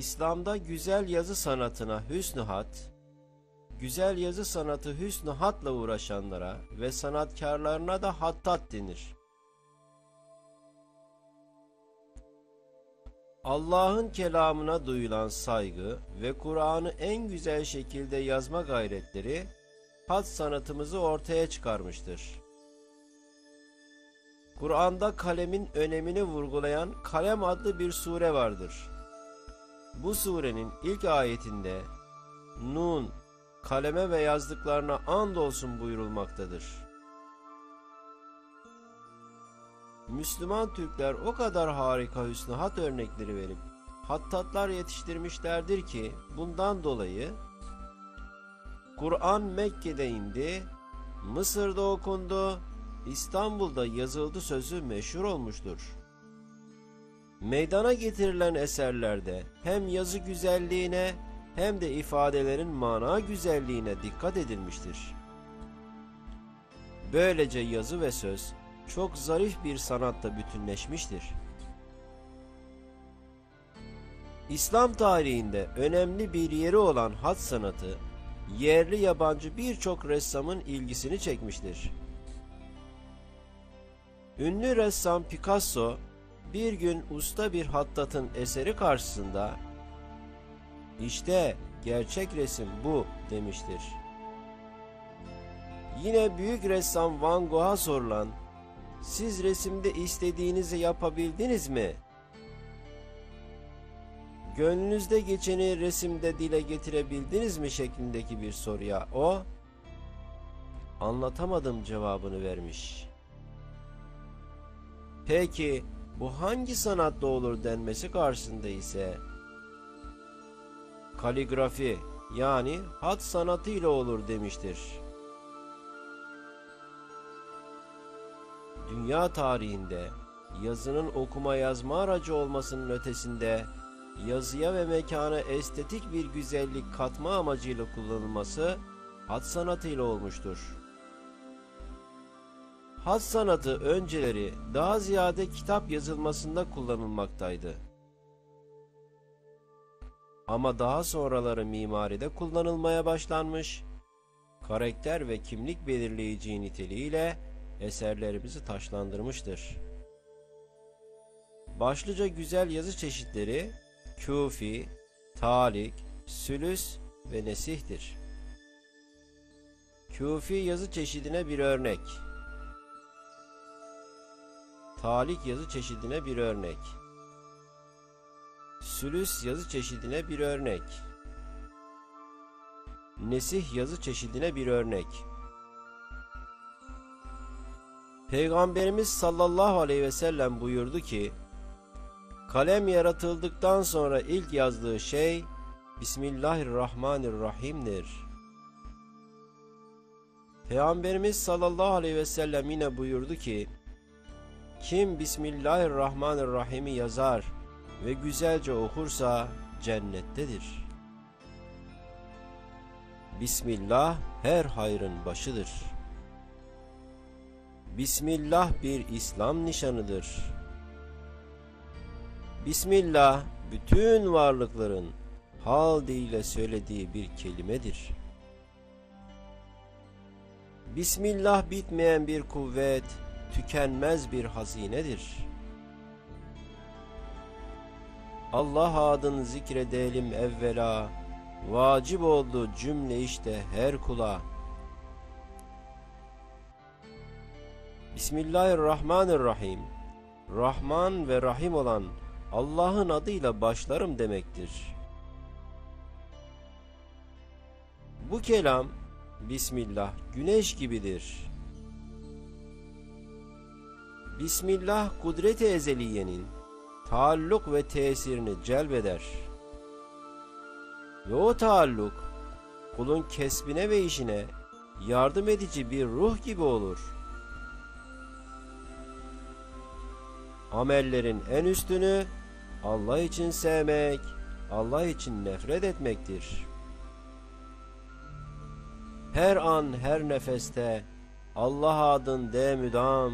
İslam'da güzel yazı sanatına hüsnü hat, güzel yazı sanatı hüsnü hatla uğraşanlara ve sanatkarlarına da hattat denir. Allah'ın kelamına duyulan saygı ve Kur'an'ı en güzel şekilde yazma gayretleri hat sanatımızı ortaya çıkarmıştır. Kur'an'da kalemin önemini vurgulayan Kalem adlı bir sure vardır. Bu surenin ilk ayetinde Nun, kaleme ve yazdıklarına and olsun buyurulmaktadır. Müslüman Türkler o kadar harika hüsnü hat örnekleri verip hattatlar yetiştirmişlerdir ki bundan dolayı Kur'an Mekke'de indi, Mısır'da okundu, İstanbul'da yazıldı sözü meşhur olmuştur. Meydana getirilen eserlerde hem yazı güzelliğine hem de ifadelerin mana güzelliğine dikkat edilmiştir. Böylece yazı ve söz çok zarif bir sanatta bütünleşmiştir. İslam tarihinde önemli bir yeri olan hat sanatı, yerli yabancı birçok ressamın ilgisini çekmiştir. Ünlü ressam Picasso bir gün usta bir hattatın eseri karşısında işte gerçek resim bu demiştir. Yine büyük ressam Van Gogh'a sorulan siz resimde istediğinizi yapabildiniz mi? Gönlünüzde geçeni resimde dile getirebildiniz mi şeklindeki bir soruya o anlatamadım cevabını vermiş. Peki bu hangi sanatta olur denmesi karşısında ise kaligrafi yani hat sanatıyla olur demiştir. Dünya tarihinde yazının okuma yazma aracı olmasının ötesinde yazıya ve mekana estetik bir güzellik katma amacıyla kullanılması hat sanatıyla olmuştur. Hat sanatı önceleri daha ziyade kitap yazılmasında kullanılmaktaydı. Ama daha sonraları mimaride kullanılmaya başlanmış, karakter ve kimlik belirleyici niteliğiyle eserlerimizi taşlandırmıştır. Başlıca güzel yazı çeşitleri Küfi, Talik, Sülüs ve Nesih'tir. Küfi yazı çeşidine bir örnek. Talik yazı çeşidine bir örnek. Sülüs yazı çeşidine bir örnek. Nesih yazı çeşidine bir örnek. Peygamberimiz sallallahu aleyhi ve sellem buyurdu ki, Kalem yaratıldıktan sonra ilk yazdığı şey Bismillahirrahmanirrahim'dir. Peygamberimiz sallallahu aleyhi ve sellem yine buyurdu ki, Kim Bismillahirrahmanirrahim'i yazar ve güzelce okursa cennettedir. Bismillah her hayrın başıdır. Bismillah bir İslam nişanıdır. Bismillah bütün varlıkların hal diliyle söylediği bir kelimedir. Bismillah bitmeyen bir kuvvet, tükenmez bir hazinedir. Allah adını zikredelim evvela, vacip oldu cümle işte her kula. Bismillahirrahmanirrahim. Rahman ve Rahim olan Allah'ın adıyla başlarım demektir. Bu kelam Bismillah güneş gibidir. Bismillah kudret-i ezeliyenin taalluk ve tesirini celbeder. Ve o taalluk kulun kesbine ve işine yardım edici bir ruh gibi olur. Amellerin en üstünü Allah için sevmek, Allah için nefret etmektir. Her an her nefeste Allah adın de müdam,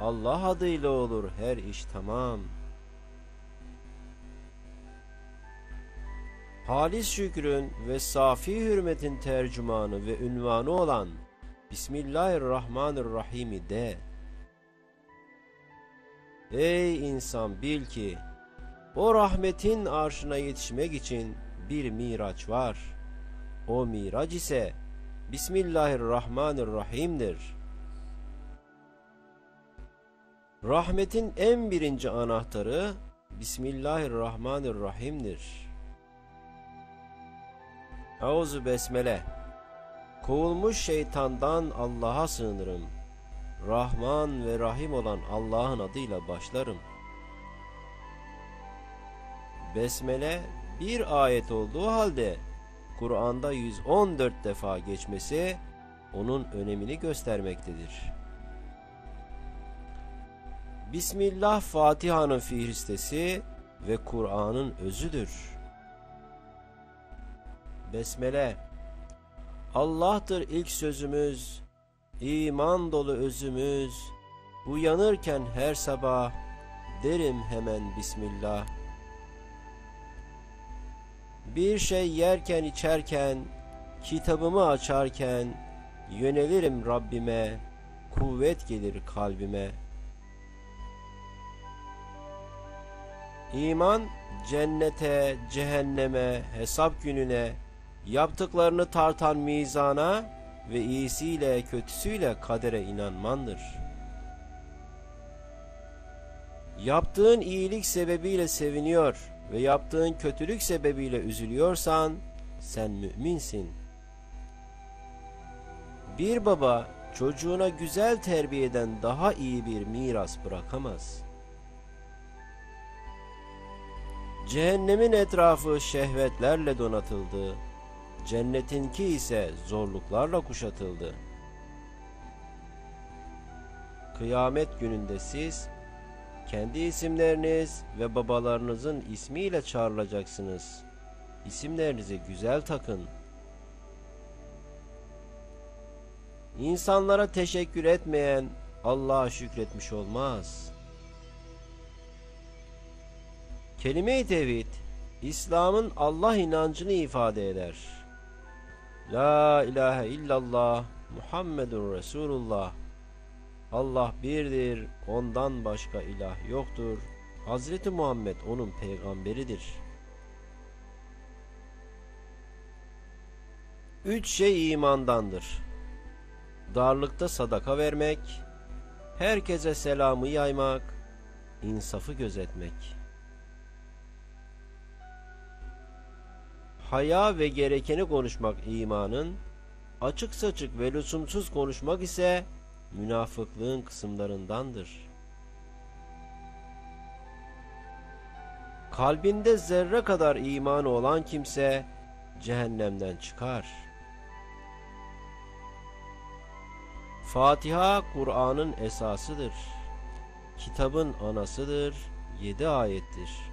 Allah adıyla olur her iş tamam. halis şükrün ve safi hürmetin tercümanı ve ünvanı olan Bismillahirrahmanirrahim'i de. Ey insan bil ki o rahmetin arşına yetişmek için bir miraç var. O miraç ise Bismillahirrahmanirrahim'dir. Rahmetin en birinci anahtarı Bismillahirrahmanirrahim'dir. Euzu besmele. Kovulmuş şeytandan Allah'a sığınırım. Rahman ve Rahim olan Allah'ın adıyla başlarım. Besmele bir ayet olduğu halde Kur'an'da 114 defa geçmesi onun önemini göstermektedir. Bismillah Fatiha'nın fihristesi ve Kur'an'ın özüdür. Besmele Allah'tır ilk sözümüz, iman dolu özümüz, uyanırken her sabah derim hemen Bismillah. Bir şey yerken içerken, kitabımı açarken, yönelirim Rabbime, kuvvet gelir kalbime. İman, cennete, cehenneme, hesap gününe, yaptıklarını tartan mizana ve iyisiyle kötüsüyle kadere inanmandır. Yaptığın iyilik sebebiyle seviniyor ve yaptığın kötülük sebebiyle üzülüyorsan sen müminsin. Bir baba çocuğuna güzel terbiyeden daha iyi bir miras bırakamaz. Cehennemin etrafı şehvetlerle donatıldı. Cennetinki ise zorluklarla kuşatıldı. Kıyamet gününde siz kendi isimleriniz ve babalarınızın ismiyle çağrılacaksınız. İsimlerinizi güzel takın. İnsanlara teşekkür etmeyen Allah'a şükretmiş olmaz. Kelime-i tevhid, İslam'ın Allah inancını ifade eder. La ilahe illallah Muhammedun Resulullah Allah birdir, ondan başka ilah yoktur. Hazreti Muhammed onun peygamberidir. Üç şey imandandır. Darlıkta sadaka vermek, herkese selamı yaymak, insafı gözetmek. Haya ve gerekeni konuşmak imanın, açık saçık ve lüzumsuz konuşmak ise münafıklığın kısımlarındandır. Kalbinde zerre kadar imanı olan kimse cehennemden çıkar. Fatiha Kur'an'ın esasıdır. Kitabın anasıdır. Yedi ayettir.